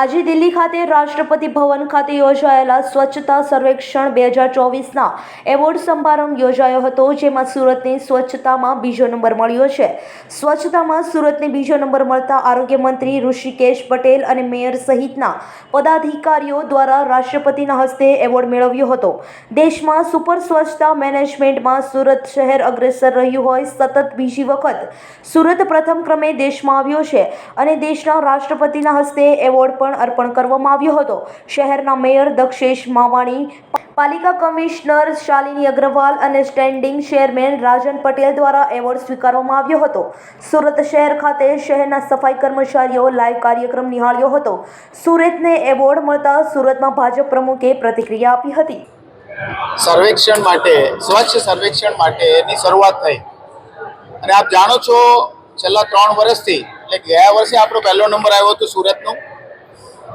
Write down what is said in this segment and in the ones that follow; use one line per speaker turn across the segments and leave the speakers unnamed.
આજે દિલ્હી ખાતે રાષ્ટ્રપતિ ભવન ખાતે યોજાયેલા સ્વચ્છતા સર્વેક્ષણ બે હજાર ચોવીસના એવોર્ડ સમારંભ યોજાયો હતો, જેમાં સુરતને સ્વચ્છતામાં બીજો નંબર મળ્યો છે. સ્વચ્છતામાં સુરતને બીજો નંબર મળતા આરોગ્ય મંત્રી ઋષિકેશ પટેલ અને મેયર સહિતના પદાધિકારીઓ દ્વારા રાષ્ટ્રપતિના હસ્તે એવોર્ડ મેળવ્યો હતો. દેશમાં સુપર સ્વચ્છતા મેનેજમેન્ટમાં સુરત શહેર અગ્રેસર રહ્યું હોય, સતત બીજી વખત સુરત પ્રથમ ક્રમે દેશમાં આવ્યો છે અને દેશના રાષ્ટ્રપતિના હસ્તે એવોર્ડ પણ અર્પણ કરવામાં આવ્યો હતો. શહેરના મેયર દક્ષેશ માવાણી, પાલિકા કમિશનર શાલિની અગ્રવાલ અને સ્ટેન્ડિંગ ચેરમેન રાજન પટેલ દ્વારા એવોર્ડ સ્વીકારવામાં આવ્યો હતો. સુરત શહેર ખાતે શહેરના સફાઈ કર્મચારીઓ લાઈવ કાર્યક્રમ નિહાળ્યો હતો. સુરતને એવોર્ડ મળતા સુરતમાં ભાજપ પ્રમુખે પ્રતિક્રિયા આપી હતી.
સર્વેક્ષણ માટે, સ્વચ્છ સર્વેક્ષણ માટેની શરૂઆત થઈ. અને આપ જાણો છો, છેલ્લા ત્રણ વર્ષથી, એટલે ગયા વર્ષે આપણો પહેલો નંબર આવ્યો હતો સુરતનો.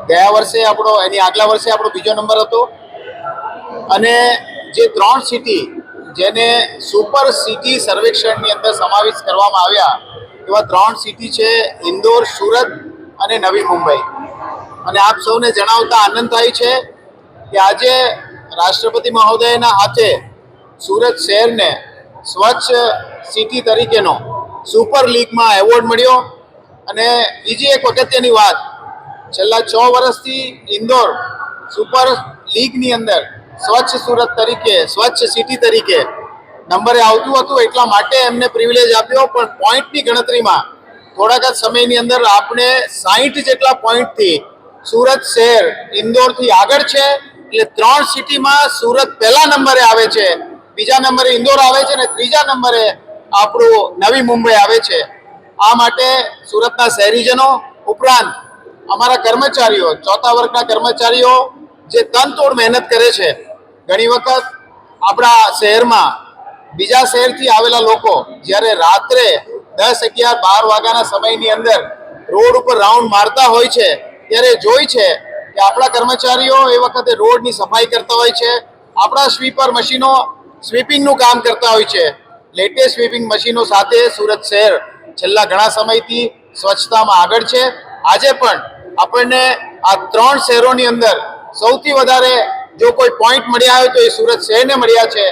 ગયા વર્ષે આપણો, એની આગલા વર્ષે આપણો બીજો નંબર હતો. અને જે ત્રણ સિટી જેને સુપર સિટી સર્વેક્ષણની અંદર સમાવેશ કરવામાં આવ્યા, એવા ત્રણ સિટી છે ઇન્દોર, સુરત અને નવી મુંબઈ. અને આપ સૌને જણાવતા આનંદ થાય છે કે આજે રાષ્ટ્રપતિ મહોદયના હાથે સુરત શહેરને સ્વચ્છ સિટી તરીકેનો સુપર લીગમાં એવોર્ડ મળ્યો. અને બીજી એક અગત્યની વાત છેલ્લા છ વર્ષથી ઇન્દોર સુપર લીગની અંદર સ્વચ્છ સુરત તરીકે, સ્વચ્છ સિટી તરીકે નંબરે આવતું હતું, એટલા માટે એમને પ્રિવિલેજ આપ્યો. પણ પોઈન્ટની ગણતરીમાં થોડાક જ સમયની અંદર આપણે સાહીઠ જેટલા પોઈન્ટથી સુરત શહેર ઇન્દોરથી આગળ છે. એટલે ત્રણ સિટીમાં સુરત પહેલા નંબરે આવે છે, બીજા નંબરે ઇન્દોર આવે છે અને ત્રીજા નંબરે આપણું નવી મુંબઈ આવે છે. આ માટે સુરતના શહેરીજનો ઉપરાંત અમારા કર્મચારીઓ, ચોથા વર્ગના કર્મચારીઓ જે તનતોડ મહેનત કરે છે, ઘણી વખત આપણા શહેરમાં, બીજા શહેરથી આવેલા લોકો જ્યારે રાત્રે દસ અગિયાર બાર વાગ્યાના સમયની અંદર રોડ ઉપર રાઉન્ડ મારતા હોય છે, ત્યારે જોઈ છે કે આપણા કર્મચારીઓ એ વખતે રોડની સફાઈ કરતા હોય છે, આપણા સ્વીપર મશીનો સ્વીપિંગનું કામ કરતા હોય છે. લેટેસ્ટ સ્વીપિંગ મશીનો સાથે સુરત શહેર છેલ્લા ઘણા સમયથી સ્વચ્છતામાં આગળ છે. આજે પણ આપણને આ ત્રણ શહેરોની અંદર સૌથી વધારે જો કોઈ પોઈન્ટ મળ્યા હોય તો એ સુરત શહેરને મળ્યા છે.